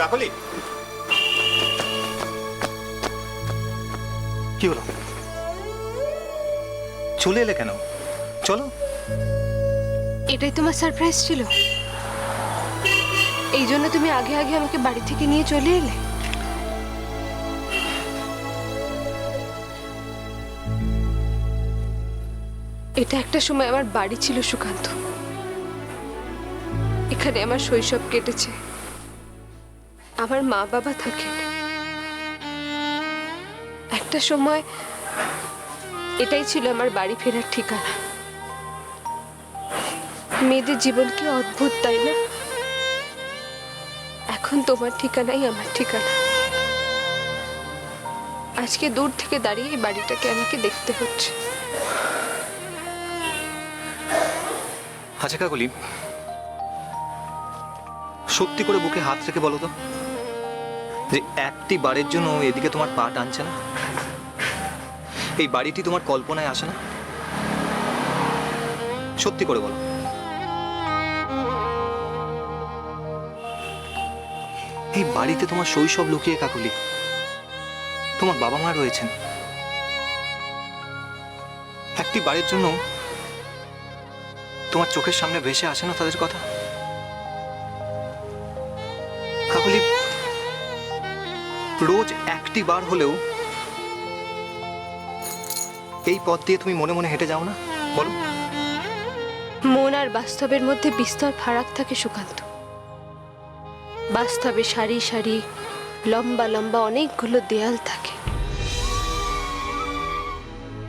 কাকলি কি হলো? চলে এলে কেন? চলো। এটাই তোমার সারপ্রাইজ ছিল? এই জন্য তুমি আগে আগে আমাকে বাড়ি থেকে নিয়ে চলে এলে? এটা একটা সময় আমার বাড়ি ছিল সুকান্ত। এখানে আমার শৈশব কেটেছে। আমার মা বাবা থাকেন। একটা সময় এটাই ছিল আমার বাড়ি ফেরার ঠিকানা। মেয়েদের জীবন কি অদ্ভুত, তাই না? এখন তোমার ঠিকানাই আমার ঠিকানা। আজকে দূর থেকে দাঁড়িয়ে এই বাড়িটাকে আমাকে দেখতে হচ্ছে। আচ্ছা কাকলি, সত্যি করে বুকে হাত রেখে বলো তো। যে একটি বারের জন্য এদিকে তোমার পা টানছে না? এই বাড়িটি তোমার কল্পনায় আসে না? সত্যি করে বলো। এই বাড়িতে তোমার শৈশব লুকিয়ে কাকুলি। তোমার বাবা মা রয়েছেন। একটি বাড়ির জন্য তোমার চোখের সামনে ভেসে আসে না তাদের কথা? রোজ একটি বার হলেও এই পথ দিয়ে তুমি মনে মনে হেঁটে যাও না? বলো। মন আর বাস্তবের মধ্যে বিস্তর ফারাক থাকে সুকান্ত। বাস্তবে সারি সারি, লম্বা লম্বা অনেকগুলো দেয়াল থাকে।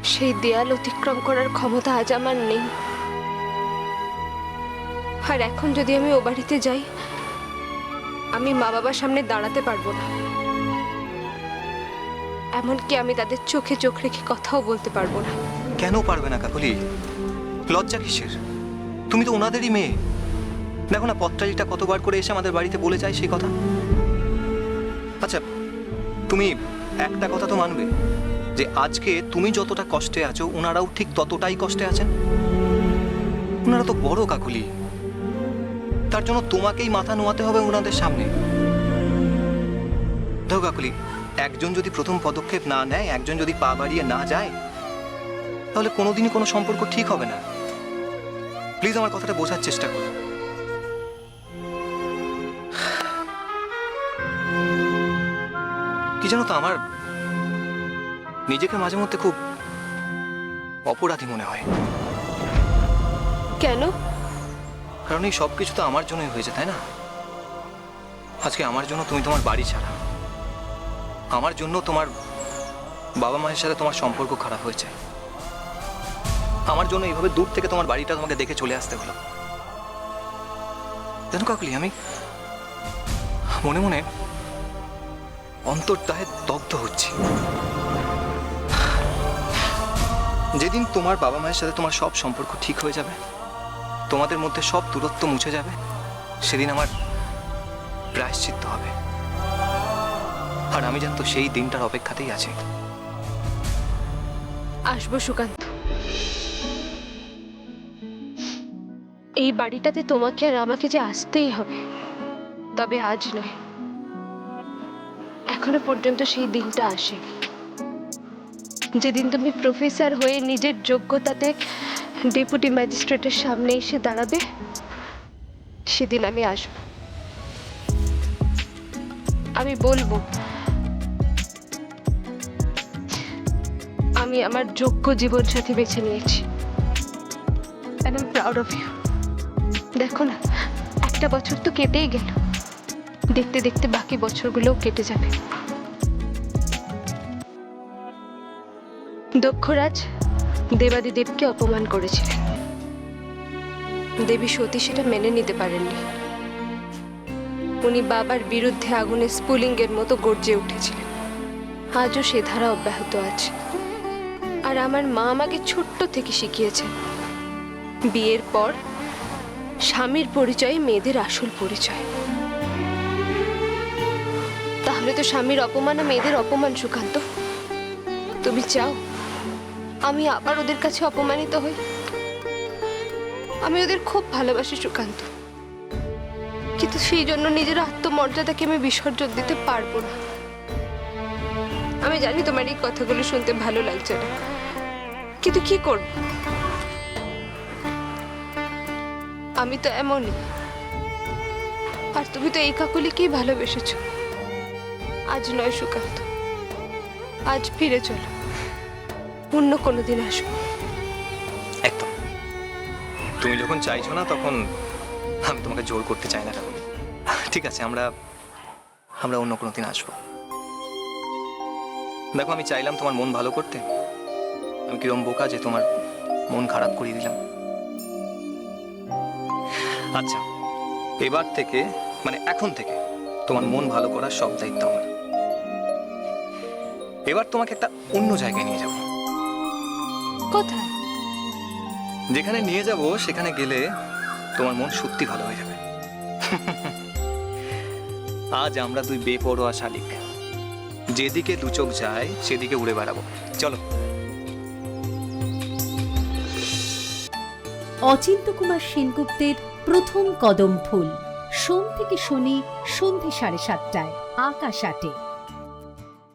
সেই দেয়াল অতিক্রম করার ক্ষমতা আজ আমার নেই। আর এখন যদি আমি ও বাড়িতে যাই, আমি মা বাবার সামনে দাঁড়াতে পারব না। এমনকি আমি তাদের চোখে চোখ রেখে কথাও বলতে পারব না। কেন পারবে না কাকলি? লজ্জা কিসের? তুমি তো ওনাদেরই মেয়ে। দেখো না পত্রালিটা কতবার করে এসে আমাদের বাড়িতে বলে যায় সেই কথা? আচ্ছা তুমি একটা কথা তো মানবে, যে আজকে তুমি যতটা কষ্টে আছো ওনারাও ঠিক ততটাই কষ্টে আছেন? ওনারা তো বড় কাকুলি। তার জন্য তোমাকেই মাথা নোয়াতে হবে ওনাদের সামনে। দেখো কাকুলি একজন যদি প্রথম পদক্ষেপ না নেয় একজন যদি পা বাড়িয়ে না যায় তাহলে কোনোদিনই কোনো সম্পর্ক ঠিক হবে না। প্লিজ আমার কথাটা বোঝার চেষ্টা করো কি জানো তো আমার নিজেকে মাঝে মধ্যে খুব অপরাধী মনে হয়। কেন? কারণ এই সব কিছু তো আমার জন্যই হয়েছে তাই না? আজকে আমার জন্য তুমি তোমার বাড়ি ছাড়া। আমার জন্য তোমার বাবা মায়ের সাথে তোমার সম্পর্ক খারাপ হয়েছে। আমার জন্য এইভাবে দূর থেকে তোমার বাড়িটা তোমাকে দেখে চলে আসতে হলো। জানো কাকলি, আমি মনে মনে অন্তর্দাহে দগ্ধ হচ্ছি। যেদিন তোমার বাবা মায়ের সাথে তোমার সব সম্পর্ক ঠিক হয়ে যাবে, তোমাদের মধ্যে সব দূরত্ব মুছে যাবে, সেদিন আমার প্রায়শ্চিত্ত হবে। আর আমি জানতো সেই দিনটার অপেক্ষাতেই আছি। আসব সুকান্ত। এই বাড়িটাতে তোমাকে আর আমাকে যে আসতেই হবে, তবে আজ নয়। এখনও পর্যন্ত সেই দিনটা আসে। যেদিন তুমি প্রফেসর হয়ে নিজের যোগ্যতাতে ডেপুটি ম্যাজিস্ট্রেটের সামনে এসে দাঁড়াবে, সেদিন আমি আসব। আমি বলব আমি আমার যোগ্য জীবন জীবনসাথী বেছে নিয়েছি। প্রাউড অফ ইউ দেখো না, একটা বছর তো কেটেই গেল। দেখতে দেখতে বাকি বছরগুলোও কেটে যাবে। দক্ষরাজ দেবাদিদেবকে অপমান করেছিলেন। দেবী সতী সেটা মেনে নিতে পারেননি। উনি বাবার বিরুদ্ধে আগুনে স্পুলিংয়ের মতো গর্জে উঠেছিলেন। আজও সে ধারা অব্যাহত আছে। আর আমার মা আমাকে ছোট্ট থেকে শিখিয়েছে। বিয়ের পর স্বামীর পরিচয়, মেয়েদের আসল পরিচয়। তাহলে তো স্বামীর অপমান মেয়েদের অপমান সুকান্ত। তুমি চাও আমি আবার ওদের কাছে অপমানিত হই? আমি ওদের খুব ভালোবাসি সুকান্ত। কিন্তু কিন্তু সেই জন্য নিজের আত্মমর্যাদাকে আমি বিসর্জন দিতে পারব না। আমি জানি তোমার এই কথাগুলো শুনতে ভালো লাগছে না। কিন্তু কি করব? আমি তো এমনই। আর তুমি তো এই কাকুলিকেই ভালোবেসেছ। আজ নয় সুকান্ত। আজ ফিরে চলো। অন্য কোনো দিন আসব একদম। তুমি যখন চাইছো না, তখন আমি তোমাকে জোর করতে চাই না কাকুলি ঠিক আছে, আমরা আমরা অন্য কোনো দিন আসব। দেখো, আমি চাইলাম তোমার মন ভালো করতে। আমি কিরম বোকা যে তোমার মন খারাপ করিয়ে দিলাম। আচ্ছা এবার থেকে মানে এখন থেকে তোমার মন ভালো করার সব দায়িত্ব আমার। এবার তোমাকে একটা অন্য জায়গায় নিয়ে যাব। কোথায়? যেখানে নিয়ে যাব সেখানে গেলে তোমার মন সত্যি ভালো হয়ে যাবে। আজ আমরা দুই বেপরোয়া শালিক। যেদিকে দু চোখ যায় সেদিকে উড়ে বেড়াবো। চলো। অচিন্ত কুমার সেনগুপ্তের প্রথম কদম ফুল। সোম থেকে শনি সন্ধে সাড়ে সাতটায় আকাশ আটে।